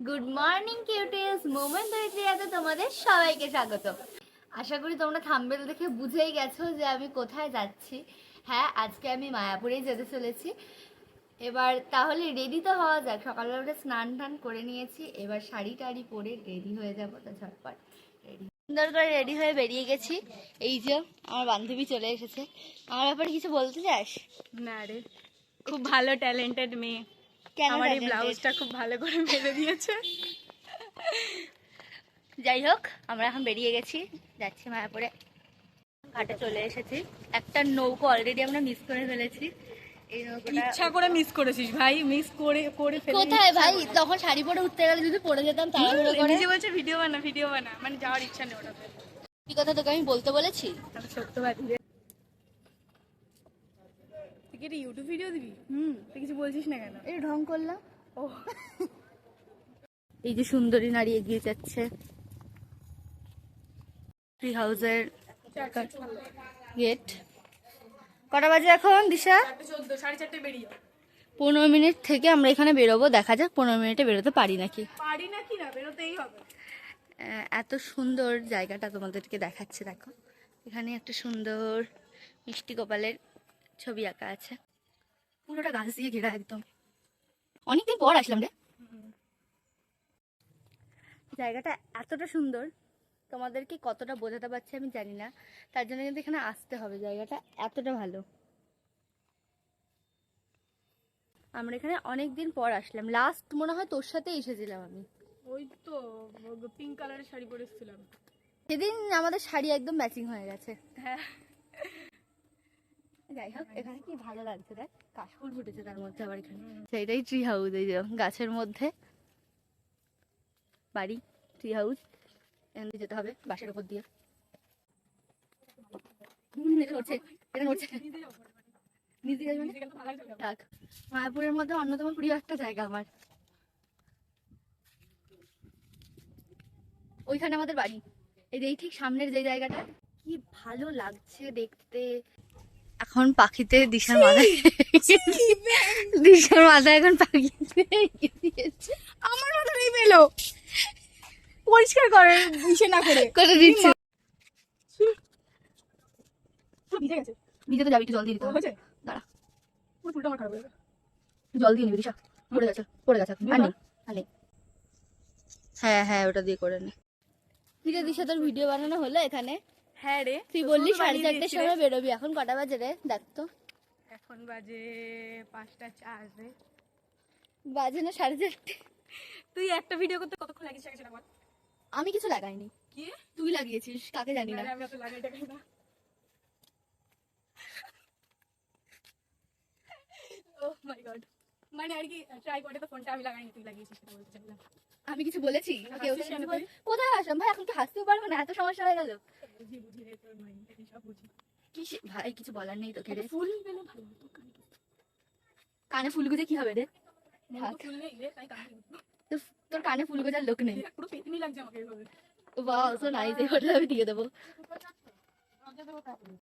Good morning cuties moment দরিদ্রিয়াতে তোমাদের সবাইকে স্বাগত। আশা করি তোমরা থাম্বেল দেখে বুঝেই গেছো যে আমি কোথায় যাচ্ছি। হ্যাঁ আজকে আমি মায়াপুরেই যেতে চলেছি। এবার তাহলে রেডি তো হওয়া যাক। সকালবেলা স্নান টান করে নিয়েছি। এবার শাড়ি টাড়ি পরে রেডি হয়ে যাব তো ঝটপট। রেডি সুন্দর করে রেডি হয়ে বেরিয়ে গেছি। এই যে আমার বান্ধবী চলে এসেছে। আমার ব্যাপারে কিছু বলতে চাস? না রে, খুব ভালো ট্যালেন্টেড মেয়ে। আমার এই ব্লাউজটা খুব ভালো করে মেরে দিয়েছে। যাই হোক আমরা এখন বেরিয়ে গেছি। যাচ্ছি মায়াপুরে। ঘাটে চলে এসেছি। একটা নৌকো অলরেডি আমরা মিস করে ফেলেছি। এই ইচ্ছা করে মিস করেছিস ভাই মিস করে করে ফেলে কোথায় ভাই? তখন শাড়ি পরে উঠতে গেলে যদি পরে যেতাম তাড়াহুড়ো করে। নিজে বলছে ভিডিও বানা ভিডিও বানা। মানে যাওয়ার ইচ্ছা নেই ওটাতে। কি কথা তোকে আমি বলতে বলেছি? আমি সত্যবাদী রে তুই কি এটা ইউটিউব ভিডিও দিবি? হুম। তুই কিছু বলছিস না কেন? এই ঢং করলাম। ও। এই যে সুন্দরী নারী এগিয়ে যাচ্ছে। ট্রি হাউসের গেট কটা বাজে এখন দিশা? সাড়ে চারটে বেরিয়ে পনেরো মিনিট থেকে আমরা এখানে বেরোবো। দেখা যাক পনেরো মিনিটে বেরোতে পারি নাকি। পারি না কি না? বেরোতেই হবে। এত সুন্দর জায়গাটা তোমাদেরকে দেখাচ্ছে দেখো। এখানে একটা সুন্দর মিষ্টি গোপালের ছবি আঁকা আছে। পুরোটা গাছ দিয়ে ঘেরা একদম। অনেকদিন পর আসলাম রে। জায়গাটা এতটা সুন্দর তোমাদেরকে কতটা বোঝাতে পারছি আমি জানি না। তার জন্য কিন্তু এখানে আসতে হবে জায়গাটা এতটা ভালো। আমরা এখানে অনেক দিন পর আসলাম। লাস্ট মনে হয় তোর সাথে এসেছিলাম আমি। ওই তো পিঙ্ক কালারের শাড়ি পরে এসেছিলাম। সেদিন আমাদের শাড়ি একদম ম্যাচিং হয়ে গেছে। হ্যাঁ। যাই হোক এখানে কি ভালো লাগছে দেখ? কাশফুল ফুটেছে তার মধ্যে আবার এখানে। সেইটাই ট্রি হাউস এই যে গাছের মধ্যে। বাড়ি ট্রি হাউস এখান যেতে হবে বাসের উপর দিয়ে। মানে? মায়াপুরের মধ্যে অন্যতম প্রিয় একটা জায়গা আমার। ওইখানে আমাদের বাড়ি। এই যে ঠিক সামনের যে জায়গাটা কি ভালো লাগছে দেখতে। এখন পাখিতে দিশার মাথায় দিশার মাথায় এখন পাখিতে আমার মাথা নেই পেল পরিষ্কার করে দিশে না করে। করে দিচ্ছে। ভিজে তো যাবি একটু জল দিয়ে দিতে হবে। দাঁড়া। পুরো চুলটা আমার খারাপ হয়ে জল দিয়ে নিবি দিশা। পড়ে গেছে পড়ে গেছে আর নেই আর নেই। হ্যাঁ হ্যাঁ ওটা দিয়ে করে নে। দিশা তোর ভিডিও বানানো হলো এখানে? হ্যাঁ রে তুই বললি সাড়ে চারটের সময় বেরোবি এখন কটা বাজে রে? দেখ তো। এখন বাজে পাঁচটা চার রে বাজে না সাড়ে চারটে। তুই একটা ভিডিও করতে কতক্ষণ লাগিয়েছিস সেটা বল। আমি কিছু লাগাইনি। কি? তুই লাগিয়েছিস কাকে জানি না। আমি অত লাগাই না। ও মাই গড মানে আর কি ট্রাই করে তো ফোনটা আমি লাগাইনি তুই লাগিয়েছিস সেটা বলতে চাইলাম। আমি কিছু বলেছি? তুই? কোথায় আসলাম? ভাই এখন কি হাসতেও পারব না এত সমস্যা হয়ে গেল। রে ভাই কিছু বলার নেই তোকে ফুল কানে ফুল গুজে কি হবে রে? রে তোর কানে ফুল গোজার লোক নেই। পুরো পেতনি লাগছে আমাকে এভাবে। বাহ সো নাইস এই হোটেল আমি দিয়ে দেবো।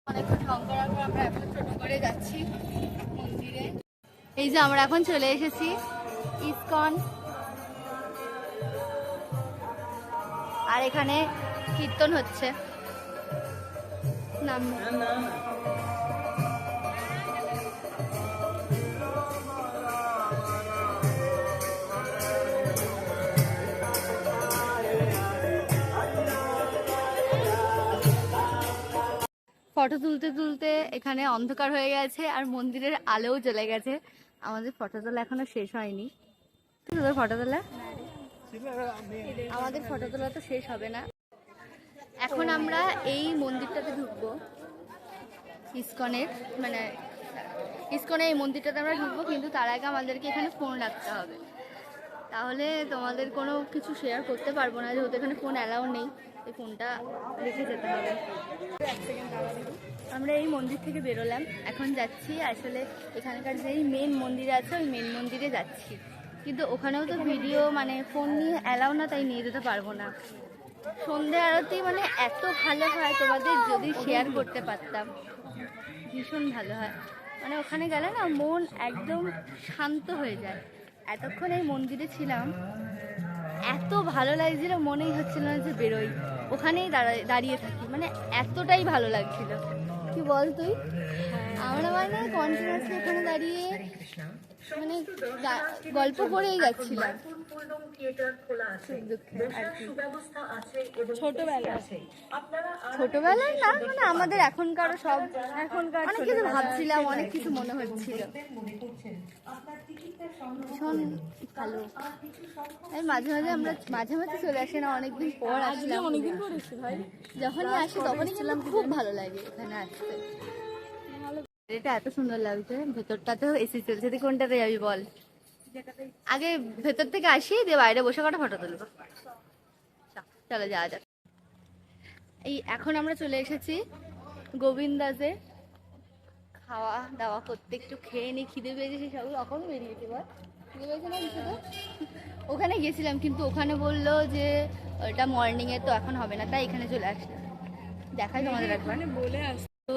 অনেকক্ষণ ঢং করার পর আমরা এখন টোটো করে যাচ্ছি মন্দিরে। এই যে আমরা এখন চলে এসেছি ইসকন আর এখানে কীর্তন হচ্ছে। নাম ফটো তুলতে তুলতে এখানে অন্ধকার হয়ে গেছে আর মন্দিরের আলোও চলে গেছে। আমাদের ফটো তোলা এখনও শেষ হয়নি। তোদের ফটো তোলা? আমাদের ফটো তোলা তো শেষ হবে না। এখন আমরা এই মন্দিরটাতে ঢুকবো। ইস্কনের মানে ইস্কনে এই মন্দিরটাতে আমরা ঢুকবো, কিন্তু তার আগে আমাদেরকে এখানে ফোন রাখতে হবে। তাহলে তোমাদের কোনো কিছু শেয়ার করতে পারব না, যেহেতু এখানে ফোন অ্যালাউ নেই, এই ফোনটা রেখে যেতে হবে। আমরা এই মন্দির থেকে বেরোলাম। এখন যাচ্ছি আসলে এখানকার যেই মেন মন্দির আছে, ওই মেন মন্দিরে যাচ্ছি। কিন্তু ওখানেও তো ভিডিও মানে ফোন নিয়ে অ্যালাউ না তাই নিয়ে যেতে পারব না। সন্ধে আরতি মানে এত ভালো হয় তোমাদের যদি শেয়ার করতে পারতাম। ভীষণ ভালো হয়। মানে ওখানে গেলে না মন একদম শান্ত হয়ে যায়। এতক্ষণ এই মন্দিরে ছিলাম এত ভালো লাগছিল মনেই হচ্ছিল না যে বেরোই। ওখানেই দাঁড়া- দাঁড়িয়ে থাকি মানে এতটাই ভালো লাগছিল। কি বল তুই? আমরা মানে কন্টিনিউসলি এখানে দাঁড়িয়ে মানে গল্প করেই যাচ্ছিলাম। ছোটবেলা ছোটবেলায়। না মানে আমাদের এখনকারও সব এখনকার অনেক কিছু ভাবছিলাম অনেক কিছু মনে হচ্ছিল। ভীষণ ভালো। মাঝে মাঝে আমরা মাঝে মাঝে চলে আসি না অনেকদিন পর আসলাম। অনেকদিন পর এসছি ভাই। যখনই আসি তখনই খুব ভালো লাগে এখানে আসতে। এটা এত সুন্দর লাগছে ভেতরটাতেও এসি চলছে তুই কোনটাতে যাবি বল। আগে ভেতর থেকে আসি দিয়ে বাইরে বসে কটা ফটো তুলবো। চলো যাওয়া যাক। এই এখন আমরা চলে এসেছি গোবিন্দাজে খাওয়া দাওয়া করতে একটু খেয়ে নিই খিদে পেয়েছে সব কখন বেরিয়েছি বল। তো? ওখানে গেছিলাম কিন্তু ওখানে বলল যে ওটা মর্নিং এ তো এখন হবে না তাই এখানে চলে আসলাম। দেখাই তোমাদের একবার। বলে আস তো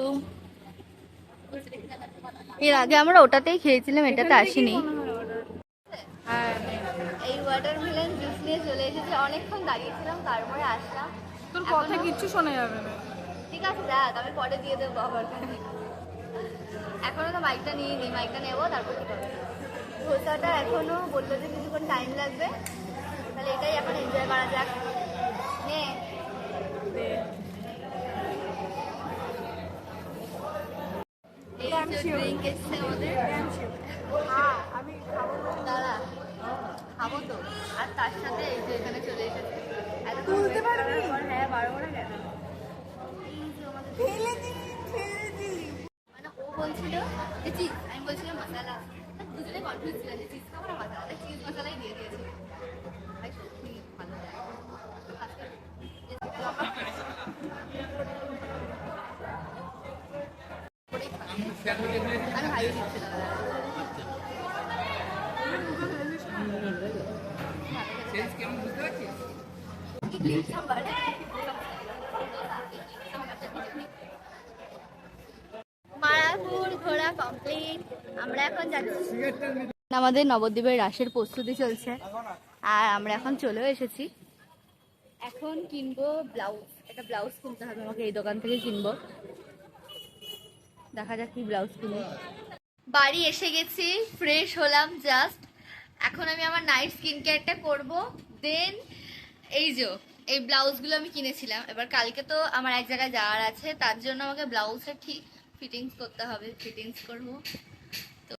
এর আগে আমরা ওটাতেই খেয়েছিলাম এটাতে আসিনি। আর এই ওয়াটারমেলন জুস নিয়ে চলে এসেছি। অনেকক্ষণ দাঁড়িয়েছিলাম তারপরে আসলাম। তোর কথা কিচ্ছু শোনা যাবে না। ঠিক আছে দেখ আমি পরে দিয়ে দেবো আবার। এখনও তো মাইকটা নিয়ে নিই মাইকটা নেব তারপর কি করব? ধোসাটা এখনও বলল যে কিছুক্ষণ টাইম লাগবে। তাহলে এটাই এখন এনজয় করা যাক নে এই যে ড্রিঙ্ক এসছে আমাদের হ্যাঁ আমি খাব দাঁড়া খাব তো। আর তার সাথে এই যে এখানে চলে এসেছে। তুলতে পারবি? হ্যাঁ পারব না কেন মানে ও বলছিল যে চিজ আমি বলছিলাম মশলা। দুজনে কনফিউজ ছিলাম যে চিজ খাব না মশলা। চিজ মশলাই দিয়ে দিয়েছে। ভাই সত্যি ভালো লাগে। আমরা এখন আমাদের নবদ্বীপের রাসের প্রস্তুতি চলছে। আর আমরা এখন চলেও এসেছি। এখন কিনবো ব্লাউজ একটা ব্লাউজ কিনতে হবে আমাকে এই দোকান থেকে কিনবো। দেখা যাক কি ব্লাউজ কিনে। বাড়ি এসে গেছি ফ্রেশ হলাম জাস্ট এখন আমি আমার নাইট স্কিন কেয়ারটা করব। দেন এই যে, এই ব্লাউজগুলো আমি কিনেছিলাম। এবার কালকে তো আমার এক জায়গায় যাওয়ার আছে, তার জন্য আমাকে ব্লাউজটা ঠিক ফিটিংস করতে হবে ফিটিংস করব। তো,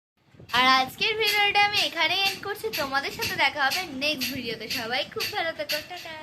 আর আজকের ভিডিওটা আমি এখানেই এন্ড করছি। তোমাদের সাথে দেখা হবে নেক্সট ভিডিওতে। সবাই খুব ভালো থেকো। টাটা।